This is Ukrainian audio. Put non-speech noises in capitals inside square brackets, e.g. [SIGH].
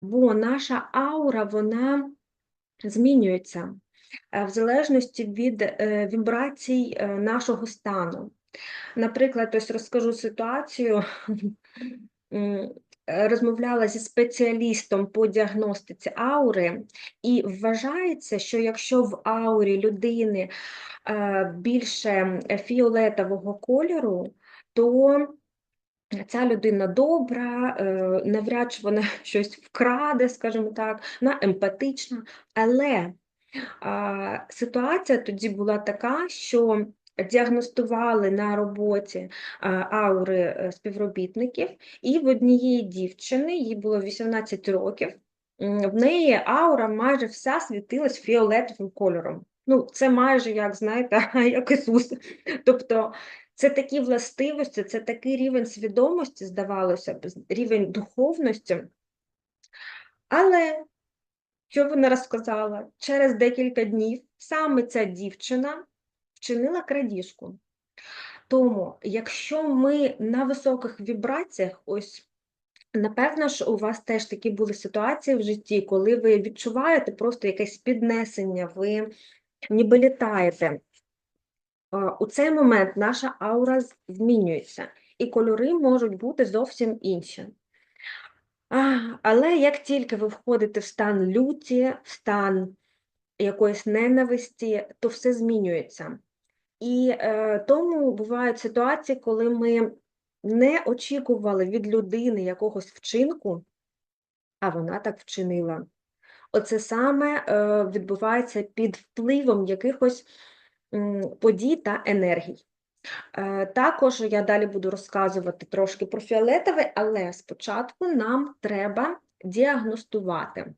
бо наша аура, вона змінюється е, в залежності від е, вібрацій е, нашого стану. Наприклад, ось розкажу ситуацію. [LAUGHS] Розмовляла зі спеціалістом по діагностиці аури, і вважається, що якщо в аурі людини більше фіолетового кольору, то ця людина добра, е, навряд чи вона [LAUGHS] щось вкраде, скажімо так, вона емпатична. Але а, ситуація тоді була така, що діагностували на роботі аури е, співробітників, і в однієї дівчини, їй було 18 років, в неї аура майже вся світилась фіолетовим кольором. Ну, це майже, як знаєте, [LAUGHS] як Ісус. Тобто це такі властивості, це такий рівень свідомості, здавалося б, рівень духовності. Але що вона розказала? Через декілька днів саме ця дівчина вчинила крадіжку. Тому, якщо ми на високих вібраціях, ось напевно ж, у вас теж такі були ситуації в житті, коли ви відчуваєте просто якесь піднесення, ви ніби літаєте. А, У цей момент наша аура змінюється, і кольори можуть бути зовсім інші. Але як тільки ви входите в стан люті, в стан якоїсь ненависті, то все змінюється. І е, тому бувають ситуації, коли ми не очікували від людини якогось вчинку, а вона так вчинила. Оце саме е, відбувається під впливом якихось подій та енергій. Е, Також я далі буду розказувати трошки про фіолетове, але спочатку нам треба діагностувати.